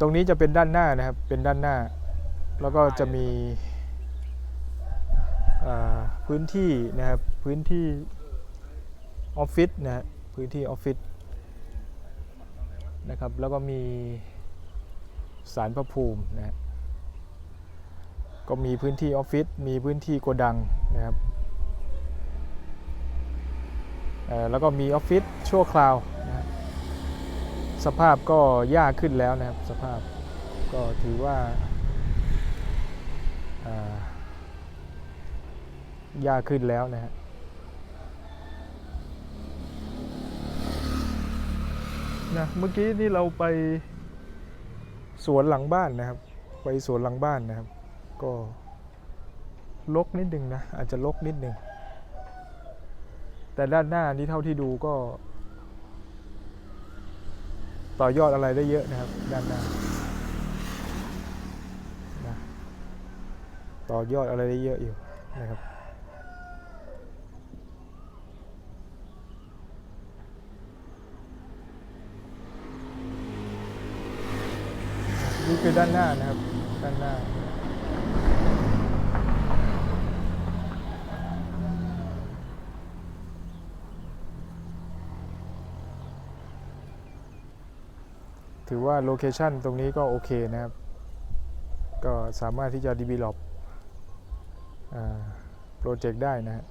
ตรงนี้จะเป็นด้านหน้านะครับ เป็นด้านหน้า แล้วก็จะมีพื้นที่นะครับ พื้นที่ออฟฟิศนะพื้นที่ออฟฟิศนะครับ แล้วก็มีสารพระภูมินะก็มีพื้นที่ออฟฟิศ มีพื้นที่โกดังนะครับแล้วก็มีออฟฟิศชั่วคราว สภาพก็ยากขึ้นแล้วนะครับ สภาพก็ถือว่าายากขึ้นแล้วนะฮะนะเมื่อกี้นี่เราไปสวนหลังบ้านนะครับ ไปสวนหลังบ้านนะครับ ก็ลกนิดนึงนะ อาจจะลกนิดนึงแต่ด้านหน้านี่เท่าที่ดูก็ ต่อยอดอะไรได้เยอะนะครับ ด้านหน้านะต่อยอดอะไรได้เยอะอยู่นะครับนี่คือด้านหน้านะครับด้านหน้า ถือว่าโลเคชันตรงนี้ก็โอเคนะครับ ก็สามารถที่จะ develop โปรเจกต์ได้นะฮะ